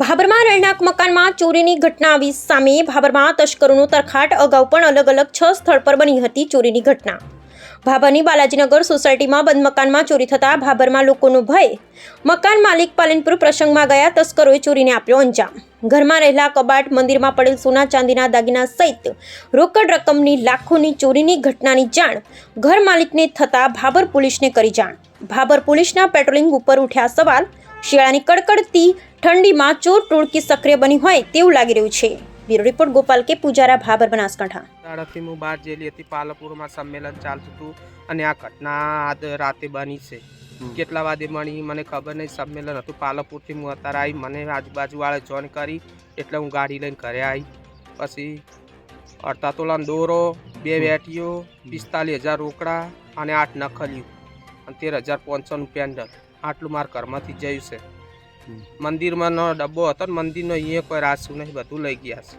ભાબરમાં રહેણાંક મકાનમાં ચોરીની ઘટના આવી સામે ભાબરમાં તસ્કરોનો તરખાટ. અગાઉ પણ અલગ અલગ છ સ્થળ પર બની હતી ચોરીની ઘટના. ભાભરની બાલાજીનગર સોસાયટીમાં બંધ મકાનમાં ચોરી થતાં ભાભરમાં લોકોનો ભય. મકાન માલિક પાલનપુર પ્રસંગમાં ગયા, તસ્કરોએ ચોરીને આપ્યો અંજામ. ઘરમાં રહેલા કબાટ મંદિરમાં પડેલ સોના ચાંદીના દાગીના સહિત રોકડ રકમની લાખોની ચોરીની ઘટનાની જાણ ઘર માલિકને થતાં ભાભર પોલીસને કરી જાણ. ભાભર પોલીસના પેટ્રોલિંગ ઉપર ઉઠ્યા સવાલ શિયાળાની કડકડતી ઠંડીમાં ચોર ટોળકી સક્રિય બની હોય તેવું લાગી રહ્યું છે. બ્યુરો રિપોર્ટ ગોપાલ કે પૂજારા ભાભર બનાસકાંઠા. શાળાથી હું બહાર જેલી હતી પાલપુરમાં સંમેલન ચાલતું હતું અને આ ઘટના આજ રાતે બની છે. કેટલા વાગે મળી મને ખબર નહીં સંમેલન હતું પાલપુરથી હું અત્યારે આવી મને આજુબાજુવાળે જોઈન કરી એટલે હું ગાડી લઈને ઘરે આવી. પછી અડતા તોલાનો દોરો બે વેટીઓ પિસ્તાલીસ હજાર રોકડા અને આઠ નખલિયું અને તેર હજાર પાંચસોનું પેન્ડલ આટલું મારા ઘરમાંથી જયું છે. મંદિરમાં નો ડબ્બો હતો ને મંદિરનો અહીંયા કોઈ રાસું નહીં બધું લઈ ગયા છે.